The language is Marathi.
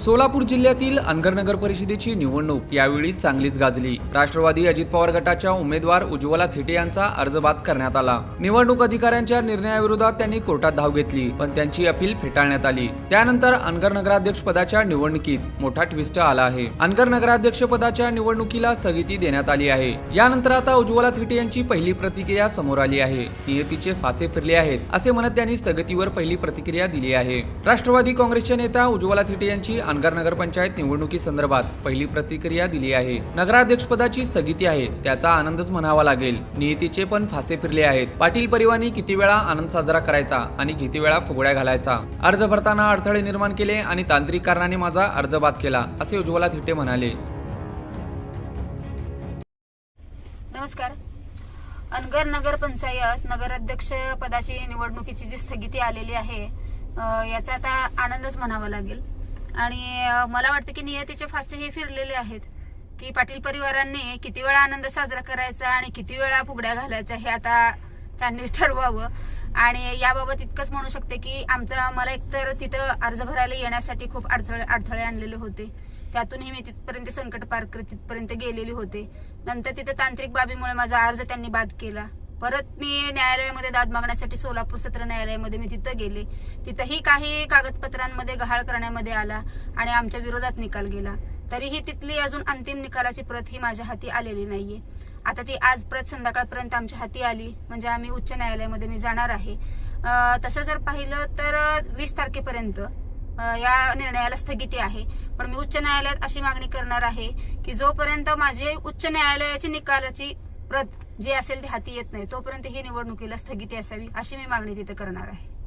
सोलापूर जिल्ह्यातील अनगर नगर परिषदेची निवडणूक. यावेळी चांगलीच गाजली. राष्ट्रवादी अजित पवार गटाच्या उमेदवार उज्ज्वला थिटे यांचा अर्ज बाद करण्यात आला. निवडणूक अधिकाऱ्यांच्या निर्णयाविरोधात त्यांनी कोर्टात धाव घेतली पण त्यांची अपील फेटाळण्यात आली. त्यानंतर अनगर नगराध्यक्ष पदाच्या निवडणुकीत मोठा ट्विस्ट आला आहे. अनगर नगराध्यक्ष पदाच्या निवडणुकीला स्थगिती देण्यात आली आहे. यानंतर आता उज्ज्वला थिटे यांची पहिली प्रतिक्रिया समोर आली आहे. नियतीचे फासे फिरले आहेत असे म्हणत त्यांनी स्थगितीवर पहिली प्रतिक्रिया दिली आहे. राष्ट्रवादी काँग्रेसच्या नेता उज्ज्वला थिटे यांची अनगर नगरपंचायत निवडणुकीसंदर्भात पहिली प्रतिक्रिया दिली आहे. नगराध्यक्षपदाची स्थगिती आहे त्याचा आनंदच म्हणावा लागेल. नियतीचे पण फासे फिरले आहेत. पाटील परिवारांनी किती वेळा आनंद साजरा करायचा आणि किती वेळा फुगड्या घालायचा? अर्ज भरताना अडथळे निर्माण केले आणि तांत्रिक कारणाने माझा अर्ज बाद केला असे उज्ज्वला थिटे म्हणाले. नमस्कार. अनगर नगर पंचायत नगराध्यक्ष पदाची निवडणुकीची जी स्थगिती आलेली आहे याचा आता आनंदच म्हणावा लागेल. आणि मला वाटतं की नियतीचे फासे हे फिरलेले आहेत की पाटील परिवारांनी किती वेळा आनंद साजरा करायचा आणि किती वेळा फुगड्या घालायच्या हे आता त्यांनीच ठरवावं. आणि याबाबत इतकंच म्हणू शकते की आमचा मला एकतर तिथं अर्ज भरायला येण्यासाठी खूप अडचण अडथळे आणलेले होते. त्यातूनही मी तिथपर्यंत संकट पार करत तिथपर्यंत गेलेली होते. नंतर तिथे तांत्रिक बाबीमुळे माझा अर्ज त्यांनी बाद केला. परत मी न्यायालयामध्ये दाद मागण्यासाठी सोलापूर सत्र न्यायालयामध्ये मी तिथं गेले. तिथंही काही कागदपत्रांमध्ये गहाळ करण्यामध्ये आला आणि आमच्या विरोधात निकाल गेला. तरीही तिथली अजून अंतिम निकालाची प्रत ही माझ्या हाती आलेली नाहीये. आता ती आज प्रत संध्याकाळपर्यंत आमच्या हाती आली म्हणजे आम्ही उच्च न्यायालयामध्ये मी जाणार आहे. तसं जर पाहिलं तर वीस तारखेपर्यंत या निर्णयाला स्थगिती आहे. पण मी उच्च न्यायालयात अशी मागणी करणार आहे की जोपर्यंत माझी उच्च न्यायालयाची निकालाची प्रत जे असेल ते हाती येत नाही. तोपर्यंत ही निवडणुकीला स्थगिती असावी अशी मी मागणी तिथे करणार आहे.